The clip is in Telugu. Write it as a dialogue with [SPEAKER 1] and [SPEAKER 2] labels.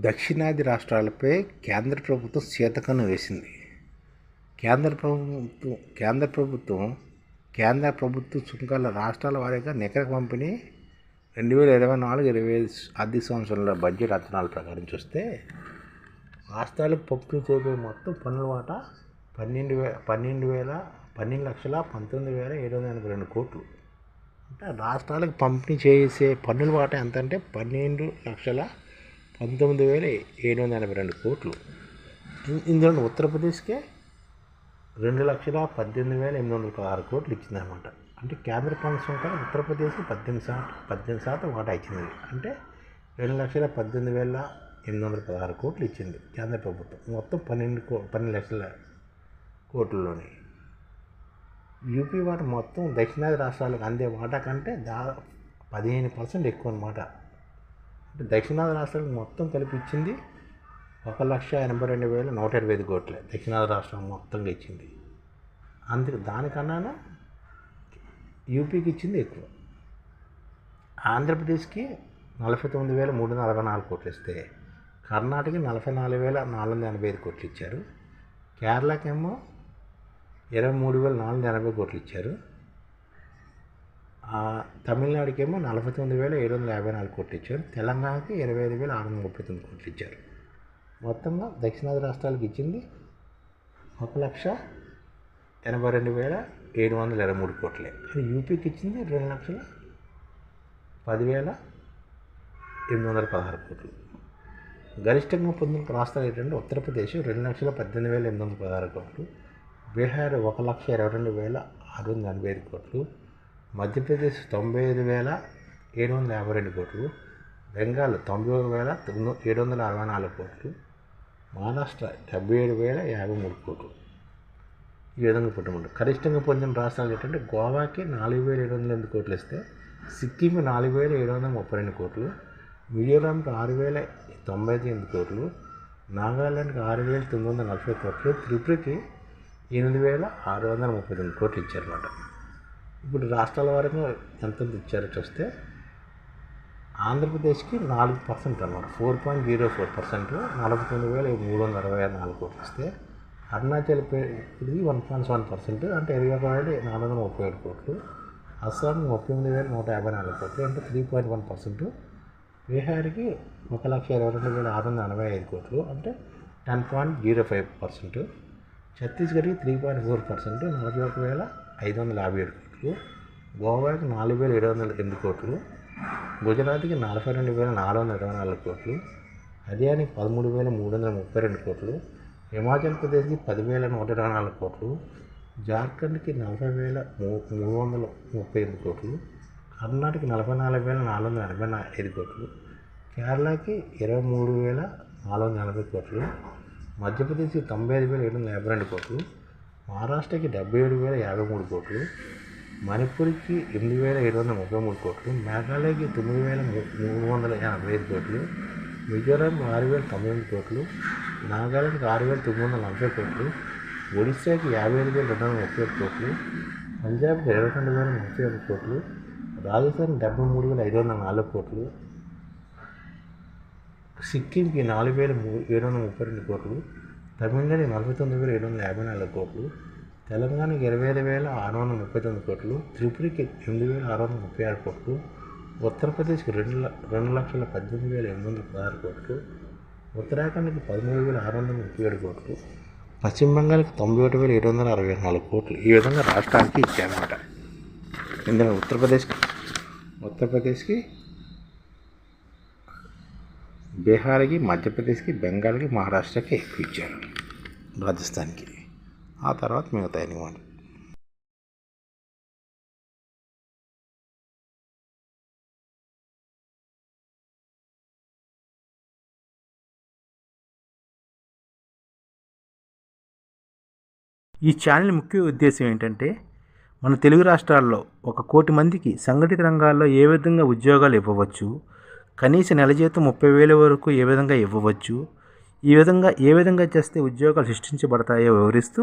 [SPEAKER 1] దక్షిణాది రాష్ట్రాలపై కేంద్ర ప్రభుత్వం శీతకన్ను వేసింది. కేంద్ర ప్రభుత్వం కేంద్ర ప్రభుత్వం కేంద్ర ప్రభుత్వ సుంకాల రాష్ట్రాల వారీగా నికర పంపిణీ రెండు వేల ఇరవై నాలుగు ఇరవై ఐదు ఆర్థిక సంవత్సరంలో బడ్జెట్ అంచనాల ప్రకారం చూస్తే రాష్ట్రాలకు పంపిణీ చేయబోయే మొత్తం పన్నుల వాటా పన్నెండు వే పన్నెండు వేల పన్నెండు లక్షల పంతొమ్మిది వేల ఏడు వందల ఎనభై రెండు కోట్లు. అంటే రాష్ట్రాలకు పంపిణీ చేసే పన్నుల వాటా ఎంత అంటే పన్నెండు లక్షల పంతొమ్మిది వేల ఏడు వందల ఎనభై రెండు కోట్లు. ఇందులో ఉత్తరప్రదేశ్కే రెండు లక్షల పద్దెనిమిది వేల ఎనిమిది వందల పదహారు కోట్లు ఇచ్చిందనమాట అంటే కేంద్ర ప్రభుత్వం కూడా ఉత్తరప్రదేశ్కి పద్దెనిమిది శాతం పద్దెనిమిది శాతం వాటా ఇచ్చింది. అంటే రెండు లక్షల పద్దెనిమిది వేల ఎనిమిది వందల పదహారు కోట్లు ఇచ్చింది కేంద్ర ప్రభుత్వం. మొత్తం పన్నెండు కో పన్నెండు లక్షల కోట్లలోని. యూపీ వాటా మొత్తం దక్షిణాది రాష్ట్రాలకు అందే వాటా కంటే దా పదిహేను పర్సెంట్ ఎక్కువ అనమాట అంటే దక్షిణాది రాష్ట్రాలకు మొత్తం కలిపి ఇచ్చింది ఒక లక్ష ఎనభై రెండు వేల నూట ఇరవై ఐదు కోట్లే దక్షిణాది రాష్ట్రం మొత్తంగా ఇచ్చింది. అందుకు దానికన్నా యూపీకి ఇచ్చింది ఎక్కువ. ఆంధ్రప్రదేశ్కి నలభై తొమ్మిది వేల మూడు వందల అరవై నాలుగు కోట్లు ఇస్తే కర్ణాటకకి నలభై నాలుగు వేల నాలుగు వందల ఎనభై ఐదు కోట్లు ఇచ్చారు. కేరళకేమో ఇరవై మూడు వేల నాలుగు వందల ఎనభై కోట్లు ఇచ్చారు. తమిళనాడుకేమో నలభై తొమ్మిది వేల ఏడు వందల యాభై నాలుగు కోట్లు ఇచ్చారు తెలంగాణకి ఇరవై ఐదు వేల ఆరు వందల ముప్పై తొమ్మిది కోట్లు ఇచ్చారు మొత్తంగా దక్షిణాది రాష్ట్రాలకు ఇచ్చింది ఒక లక్ష ఎనభై రెండు వేల ఏడు వందల ఇరవై మూడు కోట్లే. కానీ యూపీకి ఇచ్చింది రెండు లక్షల పదివేల ఎనిమిది వందల పదహారు కోట్లు. గరిష్టంగా పొందిన రాష్ట్రాలు ఏంటంటే ఉత్తరప్రదేశ్ రెండు లక్షల పద్దెనిమిది వేల ఎనిమిది వందల పదహారు కోట్లు. బీహార్ ఒక లక్ష ఇరవై రెండు వేల ఆరు వందల ఎనభై ఐదు కోట్లు. మధ్యప్రదేశ్ తొంభై ఐదు వేల ఏడు వందల యాభై రెండు కోట్లు బెంగాల్ తొంభై ఒక వేల తొమ్మిది ఏడు వందల అరవై నాలుగు కోట్లు మహారాష్ట్ర డెబ్బై ఏడు వేల యాభై మూడు కోట్లు. ఈ విధంగా పుట్టమంటారు గరిష్టంగా పొందిన రాష్ట్రాలు ఏంటంటే గోవాకి నాలుగు వేల ఏడు వందల ఎనిమిది కోట్లు ఇస్తే సిక్కిం నాలుగు వేల ఏడు వందల ముప్పై రెండు కోట్లు మిజోరాంకి ఆరు వేల తొంభై ఎనిమిది కోట్లు నాగాలాండ్కి ఆరు వేల తొమ్మిది వందల నలభై కోట్లు త్రిపురకి ఎనిమిది వేల ఆరు వందల ముప్పై రెండు కోట్లు ఇచ్చారన్నమాట. ఇప్పుడు రాష్ట్రాల వారికి ఎంత ఇచ్చారో చూస్తే ఆంధ్రప్రదేశ్కి నాలుగు పర్సెంట్ అన్నమాట. Four point zero four percent నలభై తొమ్మిది వేల మూడు వందల అరవై నాలుగు కోట్లు ఇస్తే అరుణాచల్ ఇది వన్ పాయింట్ సెవెన్ పర్సెంట్ అంటే ఇరవై ఒక వేల నాలుగు వందల ముప్పై ఏడు కోట్లు అస్సాం ముప్పై ఎనిమిది వేల నూట యాభై నాలుగు కోట్లు అంటే త్రీ పాయింట్ వన్ పర్సెంట్ బీహార్కి ఒక లక్ష ఇరవై రెండు వేల ఆరు వందల ఎనభై ఐదు కోట్లు అంటే ten point zero five percent ఛత్తీస్గఢ్కి three point four percent నలభై ఒక వేల ఐదు వందల యాభై ఏడు కోట్లు గోవాకి నాలుగు వేల ఏడు వందల ఎనిమిది కోట్లు గుజరాత్కి నలభై రెండు వేల నాలుగు వందల ఇరవై నాలుగు కోట్లు హర్యానాకి పదమూడు వేల మూడు వందల ముప్పై రెండు కోట్లు హిమాచల్ ప్రదేశ్కి పదివేల నూట ఇరవై నాలుగు కోట్లు జార్ఖండ్కి నలభై వేల మూడు వందల ముప్పై ఎనిమిది కోట్లు కర్ణాటక నలభై నాలుగు వేల నాలుగు వందల ఎనభై ఐదు కోట్లు కేరళకి ఇరవై మూడు వేల నాలుగు వందల ఎనభై కోట్లు మధ్యప్రదేశ్కి తొంభై ఐదు వేల ఏడు వందల యాభై రెండు కోట్లు మహారాష్ట్రకి డెబ్బై ఏడు వేల యాభై మూడు కోట్లు మణిపూర్కి ఎనిమిది వేల ఏడు వందల ముప్పై మూడు కోట్లు మేఘాలయకి తొమ్మిది వేల మూడు వందల ఎనభై ఐదు కోట్లు మిజోరాం ఆరు వేల తొంభై ఎనిమిది కోట్లు నాగాలాండ్కి ఆరు వేల తొమ్మిది వందల నలభై కోట్లు ఒడిశాకి యాభై ఐదు వేల రెండు వందల ముప్పై ఏడు కోట్లు పంజాబ్కి ఇరవై రెండు వేల ముప్పై ఒక కోట్లు రాజస్థాన్ డెబ్బై మూడు వేల ఐదు వందల నాలుగు కోట్లు సిక్కింకి నాలుగు వేల ఏడు వందల ముప్పై రెండు కోట్లు తమిళనాడు నలభై తొమ్మిది వేల ఏడు వందల యాభై నాలుగు కోట్లు తెలంగాణకి ఇరవై ఐదు వేల ఆరు వందల ముప్పై తొమ్మిది కోట్లు త్రిపురకి ఎనిమిది వేల ఆరు వందల ముప్పై ఆరు కోట్లు ఉత్తరప్రదేశ్కి రెండు ల రెండు లక్షల పద్దెనిమిది వేల ఎనిమిది వందల పదహారు కోట్లు ఉత్తరాఖండ్కి పదమూడు వేల ఆరు వందల ముప్పై ఏడు కోట్లు పశ్చిమ బెంగాల్కి తొంభై ఒకటి వేల ఏడు వందల అరవై నాలుగు కోట్లు ఈ విధంగా రాష్ట్రానికి ఇచ్చారన్నమాట. ఇందులో ఉత్తరప్రదేశ్కి ఉత్తరప్రదేశ్కి బీహార్కి మధ్యప్రదేశ్కి బెంగాల్కి మహారాష్ట్రకి ఎక్కువ ఇచ్చారు రాజస్థాన్కి. ఆ తర్వాత మిగతాయి అనమాట
[SPEAKER 2] ఈ ఛానల్ ముఖ్య ఉద్దేశం ఏంటంటే మన తెలుగు రాష్ట్రాల్లో ఒక కోటి మందికి సంఘటిత రంగాల్లో ఏ విధంగా ఉద్యోగాలు ఇవ్వవచ్చు కనీస నెల జీతం ముప్పై వేల వరకు ఏ విధంగా ఇవ్వవచ్చు ఈ విధంగా ఏ విధంగా చేస్తే ఉద్యోగాలు సృష్టించబడతాయో వివరిస్తూ